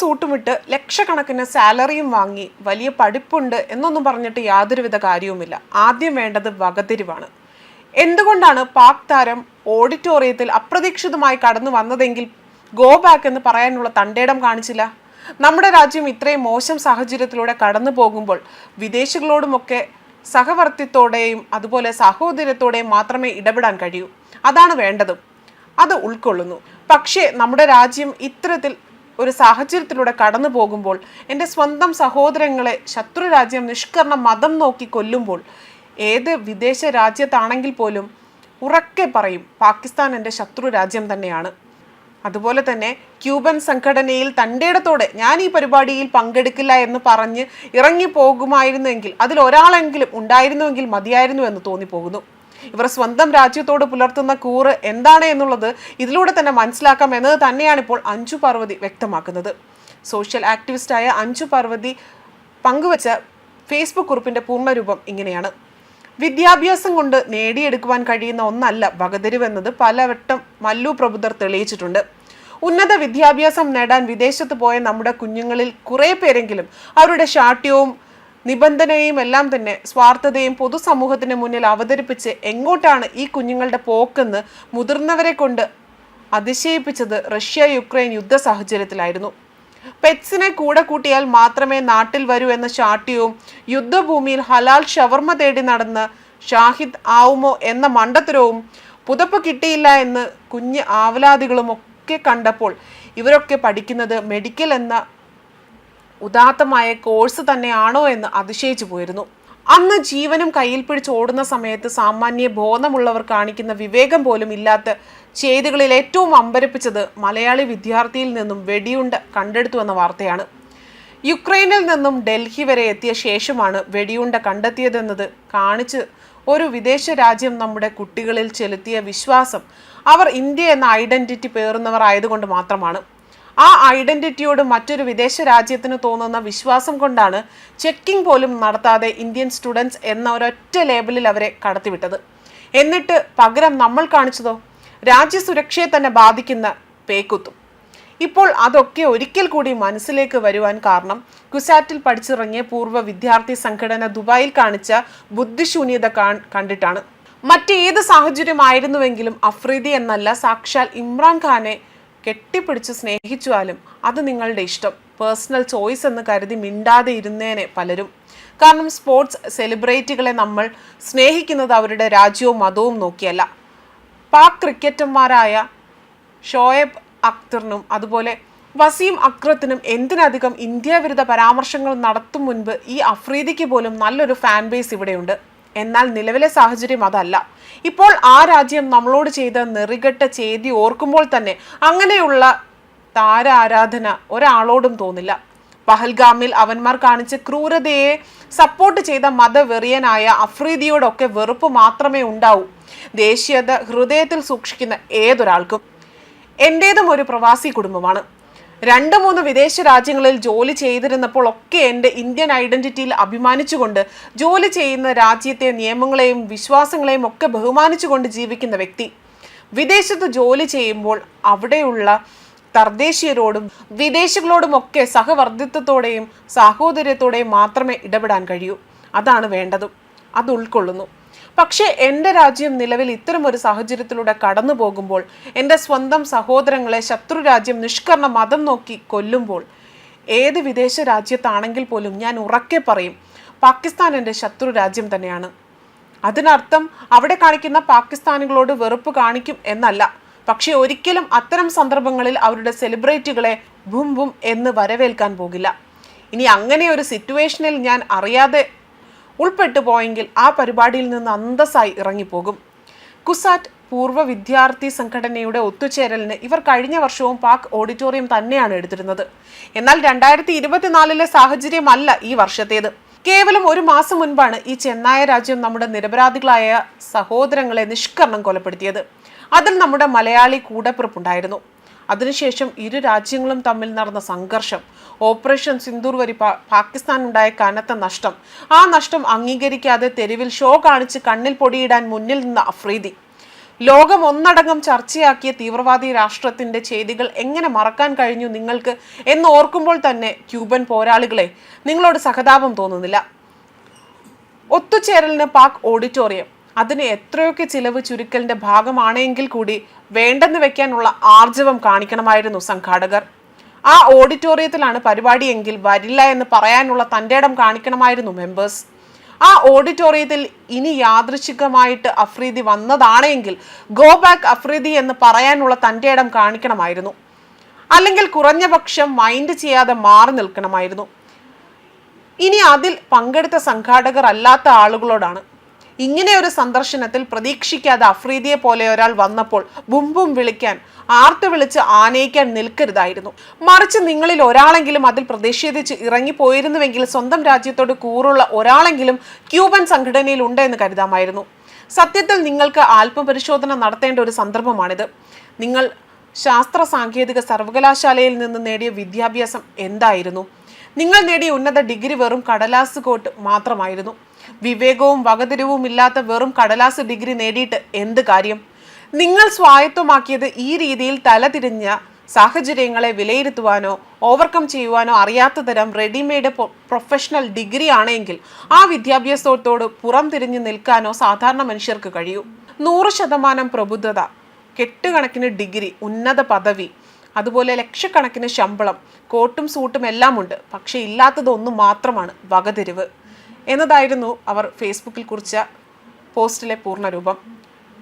സൂട്ടുമിട്ട് ലക്ഷക്കണക്കിന് സാലറിയും വാങ്ങി വലിയ പഠിപ്പുണ്ട് എന്നൊന്നും പറഞ്ഞിട്ട് യാതൊരുവിധ കാര്യവുമില്ല. ആദ്യം വേണ്ടത് വകതിരിവാണ്. എന്തുകൊണ്ടാണ് പാക് താരം ഓഡിറ്റോറിയത്തിൽ അപ്രതീക്ഷിതമായി കടന്നു വന്നതെങ്കിൽ ഗോ ബാക്ക് എന്ന് പറയാനുള്ള തണ്ടേടം കാണിച്ചില്ല? നമ്മുടെ രാജ്യം ഇത്രയും മോശം സാഹചര്യത്തിലൂടെ കടന്നു പോകുമ്പോൾ വിദേശികളോടുമൊക്കെ സഹവർത്തിത്തോടെയും അതുപോലെ സഹോദര്യത്തോടെയും മാത്രമേ ഇടപെടാൻ കഴിയൂ. അതാണ് വേണ്ടതും. അത് ഉൾക്കൊള്ളുന്നു. പക്ഷേ നമ്മുടെ രാജ്യം ഇത്തരത്തിൽ ഒരു സാഹചര്യത്തിലൂടെ കടന്നു പോകുമ്പോൾ എന്റെ സ്വന്തം സഹോദരങ്ങളെ ശത്രു രാജ്യം നിഷ്കർണ മതം നോക്കി കൊല്ലുമ്പോൾ ഏത് വിദേശ രാജ്യത്താണെങ്കിൽ പോലും ഉറക്കെ പറയും പാകിസ്ഥാൻ എന്റെ ശത്രു രാജ്യം തന്നെയാണ്. അതുപോലെ തന്നെ ക്യൂബൻ സംഘടനയിൽ തന്റെയിടത്തോടെ ഞാൻ ഈ പരിപാടിയിൽ പങ്കെടുക്കില്ല എന്ന് പറഞ്ഞ് ഇറങ്ങി പോകുമായിരുന്നെങ്കിൽ അതിൽ ഒരാളെങ്കിലും ഉണ്ടായിരുന്നുവെങ്കിൽ മതിയായിരുന്നു എന്ന് തോന്നിപ്പോകുന്നു. ഇവർ സ്വന്തം രാജ്യത്തോട് പുലർത്തുന്ന കൂറ് എന്താണ് എന്നുള്ളത് ഇതിലൂടെ തന്നെ മനസ്സിലാക്കാം എന്നത് തന്നെയാണ് ഇപ്പോൾ അഞ്ചു പാർവതി വ്യക്തമാക്കുന്നത്. സോഷ്യൽ ആക്ടിവിസ്റ്റായ അഞ്ചു പാർവതി പങ്കുവച്ച ഫേസ്ബുക്ക് കുറിപ്പിന്റെ പൂർണരൂപം ഇങ്ങനെയാണ്. വിദ്യാഭ്യാസം കൊണ്ട് നേടിയെടുക്കുവാൻ കഴിയുന്ന ഒന്നല്ല വകതിരിവെന്നത് പലവട്ടം മല്ലു പ്രബുദ്ധർ തെളിയിച്ചിട്ടുണ്ട്. ഉന്നത വിദ്യാഭ്യാസം നേടാൻ വിദേശത്ത് പോയ നമ്മുടെ കുഞ്ഞുങ്ങളിൽ കുറേ പേരെങ്കിലും അവരുടെ ശാഠ്യവും നിബന്ധനയും എല്ലാം തന്നെ സ്വാർത്ഥതയും പൊതുസമൂഹത്തിന് മുന്നിൽ അവതരിപ്പിച്ച് എങ്ങോട്ടാണ് ഈ കുഞ്ഞുങ്ങളുടെ പോക്കെന്ന് മുതിർന്നവരെ കൊണ്ട് അതിശയിപ്പിച്ചത് റഷ്യ യുക്രൈൻ യുദ്ധ സാഹചര്യത്തിലായിരുന്നു. പെറ്റ്സിനെ കൂടെ കൂട്ടിയാൽ മാത്രമേ നാട്ടിൽ വരൂ എന്ന ശാഠ്യവും യുദ്ധഭൂമിയിൽ ഹലാൽ ഷവർമ തേടി നടന്ന് ഷാഹിദ് ആവുമോ എന്ന മണ്ടത്തരവും പുതപ്പ് കിട്ടിയില്ല എന്ന് കുഞ്ഞ് ആവലാദികളും ഒക്കെ കണ്ടപ്പോൾ ഇവരൊക്കെ പഠിക്കുന്നത് മെഡിക്കൽ എന്ന ഉദാത്തമായ കോഴ്സ് തന്നെയാണോ എന്ന് അതിശയിച്ചു പോയിരുന്നു. അന്ന് ജീവനും കയ്യിൽ പിടിച്ച് ഓടുന്ന സമയത്ത് സാമാന്യ ബോധമുള്ളവർ കാണിക്കുന്ന വിവേകം പോലും ഇല്ലാത്ത ചെയ്തികളിൽ ഏറ്റവും അമ്പരപ്പിച്ചത് മലയാളി വിദ്യാർത്ഥിയിൽ നിന്നും വെടിയുണ്ട കണ്ടെടുത്തു എന്ന വാർത്തയാണ്. യുക്രൈനിൽ നിന്നും ഡൽഹി വരെ എത്തിയ ശേഷമാണ് വെടിയുണ്ട കണ്ടെത്തിയതെന്നത് കാണിച്ച് ഒരു വിദേശ രാജ്യം നമ്മുടെ കുട്ടികളിൽ ചെലുത്തിയ വിശ്വാസം. അവർ ഇന്ത്യ എന്ന ഐഡന്റിറ്റി പേറുന്നവർ ആയതുകൊണ്ട് മാത്രമാണ്. ആ ഐഡന്റിറ്റിയോട് മറ്റൊരു വിദേശ രാജ്യത്തിന് തോന്നുന്ന വിശ്വാസം കൊണ്ടാണ് ചെക്കിംഗ് പോലും നടത്താതെ ഇന്ത്യൻ സ്റ്റുഡൻസ് എന്ന ഒരൊറ്റ ലേബലിൽ അവരെ കടത്തിവിട്ടത്. എന്നിട്ട് പകരം നമ്മൾ കാണിച്ചതോ? രാജ്യസുരക്ഷയെ തന്നെ ബാധിക്കുന്ന പേക്കുത്തും. ഇപ്പോൾ അതൊക്കെ ഒരിക്കൽ കൂടി മനസ്സിലേക്ക് വരുവാൻ കാരണം കുസാറ്റിൽ പഠിച്ചിറങ്ങിയ പൂർവ വിദ്യാർത്ഥി സംഘടന ദുബായിൽ കാണിച്ച ബുദ്ധിശൂന്യത കണ്ടിട്ടാണ്. മറ്റേത് സാഹചര്യമായിരുന്നുവെങ്കിലും അഫ്രീദി എന്നല്ല സാക്ഷാൽ ഇമ്രാൻഖാനെ കെട്ടിപ്പിടിച്ച് സ്നേഹിച്ചാലും അത് നിങ്ങളുടെ ഇഷ്ടം. പേഴ്സണൽ ചോയ്സ് എന്ന് കരുതി മിണ്ടാതെ ഇരുന്നേനെ പലരും. കാരണം സ്പോർട്സ് സെലിബ്രിറ്റികളെ നമ്മൾ സ്നേഹിക്കുന്നത് അവരുടെ രാജ്യവും മതവും നോക്കിയല്ല. പാക് ക്രിക്കറ്റർമാരായ ഷോയബ് അക്തറിനും അതുപോലെ വസീം അക്രത്തിനും എന്തിനധികം ഇന്ത്യ വിരുദ്ധ പരാമർശങ്ങൾ നടത്തും മുൻപ് ഈ അഫ്രീദിക്ക് പോലും നല്ലൊരു ഫാൻ ബേസ് ഇവിടെയുണ്ട്. എന്നാൽ നിലവിലെ സാഹചര്യം അതല്ല. ഇപ്പോൾ ആ രാജ്യം നമ്മളോട് ചെയ്ത നെറികെട്ട ചെയ്തി ഓർക്കുമ്പോൾ തന്നെ അങ്ങനെയുള്ള താര ആരാധന ഒരാളോടും തോന്നില്ല. പഹൽഗാമിൽ അവന്മാർ കാണിച്ച ക്രൂരതയെ സപ്പോർട്ട് ചെയ്ത മതവെറിയനായ അഫ്രീദിയോടൊക്കെ വെറുപ്പ് മാത്രമേ ഉണ്ടാവൂ. ദേശീയത ഹൃദയത്തിൽ സൂക്ഷിക്കുന്ന ഏതൊരാൾക്കും. എന്റേതും ഒരു പ്രവാസി കുടുംബമാണ്. രണ്ട് മൂന്ന് വിദേശ രാജ്യങ്ങളിൽ ജോലി ചെയ്തിരുന്നപ്പോൾ ഒക്കെ എന്റെ ഇന്ത്യൻ ഐഡന്റിറ്റിയിൽ അഭിമാനിച്ചുകൊണ്ട് ജോലി ചെയ്യുന്ന രാജ്യത്തെ നിയമങ്ങളെയും വിശ്വാസങ്ങളെയും ഒക്കെ ബഹുമാനിച്ചുകൊണ്ട് ജീവിക്കുന്ന വ്യക്തി. വിദേശത്ത് ജോലി ചെയ്യുമ്പോൾ അവിടെയുള്ള തർദ്ദേശീയരോടും വിദേശികളോടും ഒക്കെ സഹവർദ്ധിത്വത്തോടെയും സാഹോദര്യത്തോടെയും മാത്രമേ ഇടപെടാൻ കഴിയൂ. അതാണ് വേണ്ടതും. അത് ഉൾക്കൊള്ളുന്നു. പക്ഷേ എന്റെ രാജ്യം നിലവിൽ ഇത്തരം ഒരു സാഹചര്യത്തിലൂടെ കടന്നു പോകുമ്പോൾ എന്റെ സ്വന്തം സഹോദരങ്ങളെ ശത്രു രാജ്യം നിഷ്കർണ മതം നോക്കി കൊല്ലുമ്പോൾ ഏത് വിദേശ രാജ്യത്താണെങ്കിൽ പോലും ഞാൻ ഉറക്കെ പറയും പാകിസ്ഥാൻ എന്റെ ശത്രു രാജ്യം തന്നെയാണ്. അതിനർത്ഥം അവിടെ കാണിക്കുന്ന പാകിസ്ഥാനികളോട് വെറുപ്പ് കാണിക്കും എന്നല്ല. പക്ഷേ ഒരിക്കലും അത്തരം സന്ദർഭങ്ങളിൽ അവരുടെ സെലിബ്രിറ്റികളെ ഭും ഭും എന്ന് വരവേൽക്കാൻ പോകില്ല. ഇനി അങ്ങനെ ഒരു സിറ്റുവേഷനിൽ ഞാൻ അറിയാതെ ഉൾപ്പെട്ടു പോയെങ്കിൽ ആ പരിപാടിയിൽ നിന്ന് അന്തസ്സായി ഇറങ്ങിപ്പോകും. കുസാറ്റ് പൂർവ വിദ്യാർത്ഥി സംഘടനയുടെ ഒത്തുചേരലിന് ഇവർ കഴിഞ്ഞ വർഷവും പാക് ഓഡിറ്റോറിയം തന്നെയാണ് എടുത്തിരുന്നത്. എന്നാൽ രണ്ടായിരത്തി ഇരുപത്തിനാലിലെ സാഹചര്യമല്ല ഈ വർഷത്തേത്. കേവലം ഒരു മാസം മുൻപാണ് ഈ ചെന്നായ രാജ്യം നമ്മുടെ നിരപരാധികളായ സഹോദരങ്ങളെ നിഷ്കരണം കൊലപ്പെടുത്തിയത്. അതിൽ നമ്മുടെ മലയാളി കൂടപ്പിറപ്പുണ്ടായിരുന്നു. അതിനുശേഷം ഇരു രാജ്യങ്ങളും തമ്മിൽ നടന്ന സംഘർഷം. ഓപ്പറേഷൻ സിന്ദൂർ വരി പാകിസ്ഥാനുണ്ടായ കനത്ത നഷ്ടം. ആ നഷ്ടം അംഗീകരിക്കാതെ തെരുവിൽ ഷോ കാണിച്ച് കണ്ണിൽ പൊടിയിടാൻ മുന്നിൽ നിന്ന അഫ്രീദി. ലോകം ഒന്നടങ്കം ചർച്ചയാക്കിയ തീവ്രവാദി രാഷ്ട്രത്തിന്റെ ചെയ്തികൾ എങ്ങനെ മറക്കാൻ കഴിഞ്ഞു നിങ്ങൾക്ക് എന്ന് ഓർക്കുമ്പോൾ തന്നെ ക്യൂബൻ പോരാളികളെ നിങ്ങളോട് സഹതാപം തോന്നുന്നില്ല. ഒത്തുചേരലിന് പാക് ഓഡിറ്റോറിയം. അതിന് എത്രയൊക്കെ ചിലവ് ചുരുക്കലിന്റെ ഭാഗമാണെങ്കിൽ കൂടി വേണ്ടെന്ന് വെക്കാനുള്ള ആർജവം കാണിക്കണമായിരുന്നു സംഘാടകർ. ആ ഓഡിറ്റോറിയത്തിലാണ് പരിപാടിയെങ്കിൽ വരില്ല എന്ന് പറയാനുള്ള തന്റെ ഇടം കാണിക്കണമായിരുന്നു മെമ്പേഴ്സ് ആ ഓഡിറ്റോറിയത്തിൽ ഇനി യാദൃശികമായിട്ട് അഫ്രീദി വന്നതാണെങ്കിൽ ഗോ ബാക്ക് അഫ്രീദി എന്ന് പറയാനുള്ള തന്റെ ഇടം കാണിക്കണമായിരുന്നു. അല്ലെങ്കിൽ കുറഞ്ഞ പക്ഷം മൈൻഡ് ചെയ്യാതെ മാറി നിൽക്കണമായിരുന്നു. ഇനി അതിൽ പങ്കെടുത്ത സംഘാടകർ അല്ലാത്ത ആളുകളോടാണ് ഇങ്ങനെ ഒരു സന്ദർശനത്തിൽ പ്രതീക്ഷിക്കാതെ അഫ്രീദിയെ പോലെ ഒരാൾ വന്നപ്പോൾ ബുംബും വിളിക്കാൻ ആർത്ത് വിളിച്ച് ആനയിക്കാൻ നിൽക്കരുതായിരുന്നു. മറിച്ച് നിങ്ങളിൽ ഒരാളെങ്കിലും അതിൽ പ്രതിഷേധിച്ച് ഇറങ്ങിപ്പോയിരുന്നുവെങ്കിൽ സ്വന്തം രാജ്യത്തോട് കൂറുള്ള ഒരാളെങ്കിലും ക്യൂബൻ സംഘടനയിൽ ഉണ്ട് എന്ന് കരുതാമായിരുന്നു. സത്യത്തിൽ നിങ്ങൾക്ക് ആത്മപരിശോധന നടത്തേണ്ട ഒരു സന്ദർഭമാണിത്. നിങ്ങൾ ശാസ്ത്ര സാങ്കേതിക സർവകലാശാലയിൽ നിന്ന് നേടിയ വിദ്യാഭ്യാസം എന്തായിരുന്നു? നിങ്ങൾ നേടിയ ഉന്നത ഡിഗ്രി വെറും കടലാസ് കോട്ട് മാത്രമായിരുന്നു. വിവേകവും വകതിരിവും ഇല്ലാത്ത വെറും കടലാസ് ഡിഗ്രി നേടിയിട്ട് എന്ത് കാര്യം? നിങ്ങൾ സ്വായത്തമാക്കിയത് ഈ രീതിയിൽ തലതിരിഞ്ഞ സാഹചര്യങ്ങളെ വിലയിരുത്തുവാനോ ഓവർകം ചെയ്യുവാനോ അറിയാത്ത തരം റെഡിമെയ്ഡ് പ്രൊഫഷണൽ ഡിഗ്രി ആണെങ്കിൽ ആ വിദ്യാഭ്യാസത്തോട് പുറം തിരിഞ്ഞു നിൽക്കാനോ സാധാരണ മനുഷ്യർക്ക് കഴിയൂ. നൂറ് ശതമാനം പ്രബുദ്ധത കെട്ടുകണക്കിന് ഡിഗ്രി ഉന്നത പദവി അതുപോലെ ലക്ഷക്കണക്കിന് ശമ്പളം കോട്ടും സൂട്ടും എല്ലാമുണ്ട്. പക്ഷേ ഇല്ലാത്തതൊന്നും മാത്രമാണ് വകതിരിവ്. എന്നതായിരുന്നു അവർ ഫേസ്ബുക്കിൽ കുറിച്ച പോസ്റ്റിലെ പൂർണരൂപം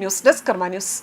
ന്യൂസ് ഡെസ്ക് കർമ്മ ന്യൂസ്.